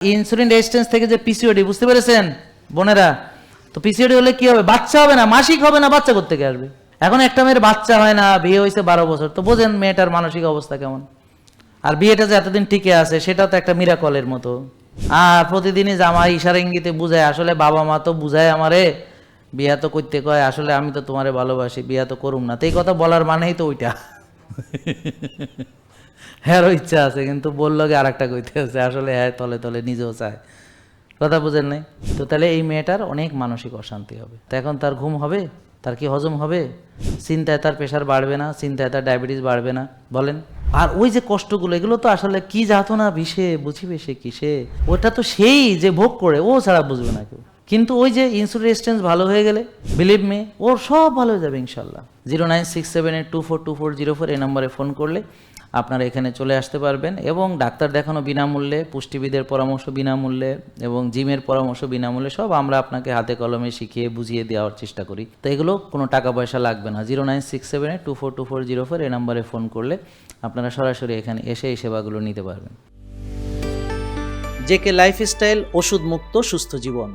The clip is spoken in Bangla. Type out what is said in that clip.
ইনসুলিন রেজিস্ট্যান্স থেকে যে পিসিওডি বুঝতে পেরেছেন? বোনেরা, তো পিসিওডি হলে কি হবে? বাচ্চা হবে না, মাসিক হবে না, বাচ্চা করতে আসবে? এখন একটা মেয়ের বাচ্চা হয় না, বিয়ে হয়েছে বারো বছর, তো বোঝেন মেয়েটার মানসিক অবস্থা কেমন? আর বিয়েটা যে এতদিন টিকে আছে সেটাও তো একটা মিরাকলের মতো। আর প্রতিদিনই জামাই ইশারা ইঙ্গিতে বুঝায়, আসলে বাবা মা তো বুঝায় আমারে, বিয়া তো করতে কয়, আসলে আমি তো তোমারে ভালোবাসি, বিয়া তো করুম না। তো এই কথা বলার মানেই তো ওইটা। হ্যাঁ ইচ্ছা আছে, কিন্তু বলল কি আর একটা কইতে আছে আসলে হ্যাঁ তলে তলে নিজেও চায়। কথা বুঝেন নাই? তো তাহলে এই মেয়েটার অনেক মানসিক অশান্তি হবে। তো এখন তার ঘুম হবে? তার কি হজম হবে? চিন্তায় তার প্রেশার বাড়বে না, চিন্তায় তার ডায়াবেটিস বাড়বে না, বলেন। আর ওই যে কষ্টগুলো, এগুলো তো আসলে কি যাতো না বিষে বুঝিবে সে কিসে? ওটা তো সেই যে ভোগ করে, ও ছাড়া বুঝবে না কেউ। কিন্তু ওই যে ইনসুলিন রেজিস্ট্যান্স ভালো হয়ে গেলে বিলিভ মে ওর সব ভালো হয়ে যাবে, ইনশাল্লাহ। Zero nine six seven eight two four two four zero four এই নম্বরে ফোন করলে আপনারা এখানে চলে আসতে পারবেন এবং ডাক্তার দেখানো বিনামূল্যে, পুষ্টিবিদের পরামর্শ বিনামূল্যে এবং জিমের পরামর্শ বিনামূল্যে সব আমরা আপনাকে হাতে কলমে শিখিয়ে বুঝিয়ে দেওয়ার চেষ্টা করি। তো এগুলো কোনো টাকা পয়সা লাগবে না। Zero nine six seven two four two four zero four এই নাম্বারে ফোন করলে আপনারা সরাসরি এখানে এসে এই সেবাগুলো নিতে পারবেন। জেকে লাইফস্টাইল ওষুধ মুক্ত সুস্থ জীবন।